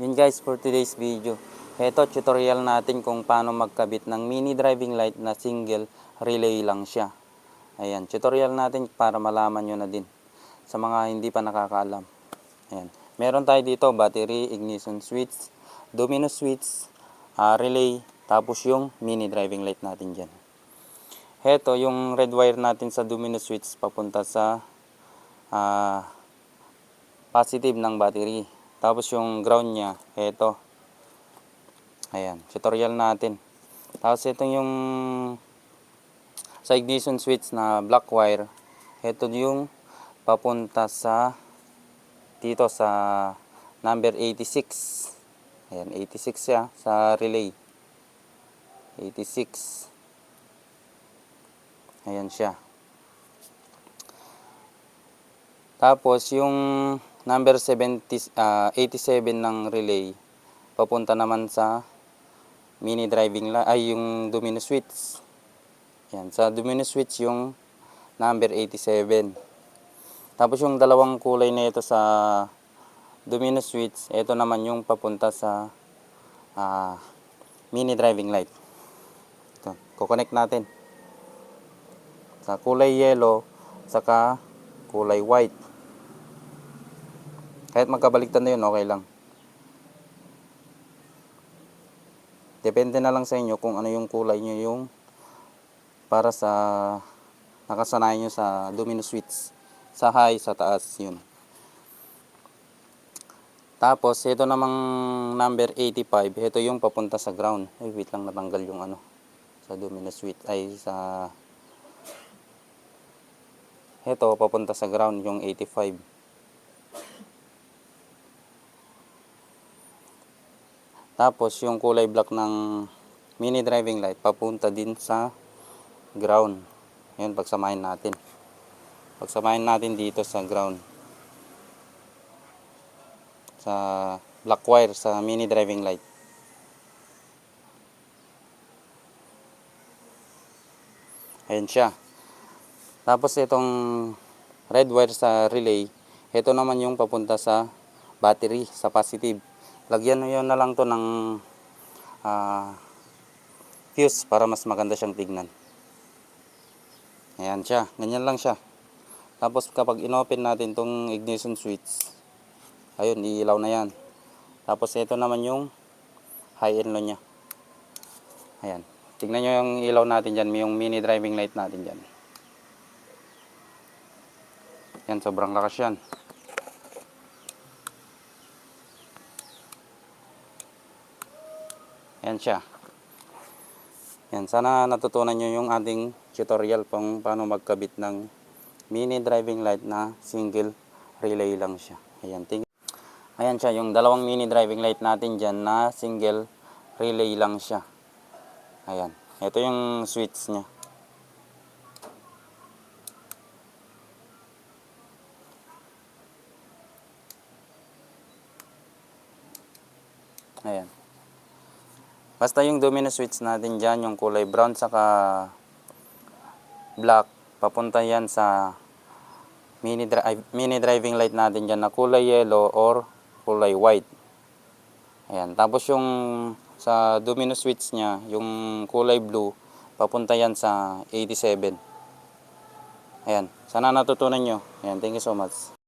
Yun guys for today's video. Ito tutorial natin kung paano magkabit ng mini driving light na single relay lang siya. Ayan, tutorial natin para malaman nyo na din sa mga hindi pa nakakaalam. Ayan. Meron tayo dito battery, ignition switch, domino switch, ah, relay, tapos yung mini driving light natin dyan. Heto, yung red wire natin sa domino switch papunta sa ah, positive ng battery. Tapos yung ground niya, heto. Ayan, tutorial natin. Tapos ito yung sa ignition switch na black wire. Ito yung papunta sa dito sa number 86. Ayan, 86 siya sa relay. 86. Ayan siya. Tapos yung number 70, ah, 87 ng relay papunta naman sa mini driving la ay yung domino switch. Yan, sa domino switch yung number 87. Tapos yung dalawang kulay na ito sa domino switch, ito naman yung papunta sa ah, mini driving light. Ito, kukonect natin. Sa kulay yellow, saka kulay white. Kahit magkabaliktad na yun, okay lang. Depende na lang sa inyo kung ano yung kulay nyo yung para sa nakasanayan nyo sa domino switch. Sa high, sa taas, yun. Tapos, ito namang number 85, ito yung papunta sa ground. Ay, wait lang, natanggal yung ano, sa domino switch, ay sa, ito, papunta sa ground, yung 85. Tapos, yung kulay black ng mini driving light, papunta din sa ground. Ayun, pagsamahin natin. Pagsamahin natin dito sa ground. Sa black wire, sa mini driving light. Ayan siya. Tapos itong red wire sa relay, ito naman yung papunta sa battery, sa positive. Lagyan nyo na lang to ng ah, fuse para mas maganda siyang tignan. Ayan siya, ganyan lang siya. Tapos kapag inopen natin tong ignition switch, ayun, iilaw na yan. Tapos ito naman yung high and low niya. Ayan. Tignan nyo yung ilaw natin dyan, yung mini driving light natin dyan. Yan, sobrang lakas yan. Yan siya. Yan, sana natutunan nyo yung ating tutorial kung paano magkabit ng mini driving light na single relay lang siya. Ayan, ting Ayan siya, yung dalawang mini driving light natin dyan na single relay lang siya. Ayan, ito yung switch niya. Ayan. Basta yung domino switch natin dyan, yung kulay brown saka black, papunta yan sa mini, dri- mini driving light natin dyan na kulay yellow or kulay white. Ayan. Tapos yung sa domino switch niya, yung kulay blue, papunta yan sa 87. Ayan. Sana natutunan nyo. Ayan. Thank you so much.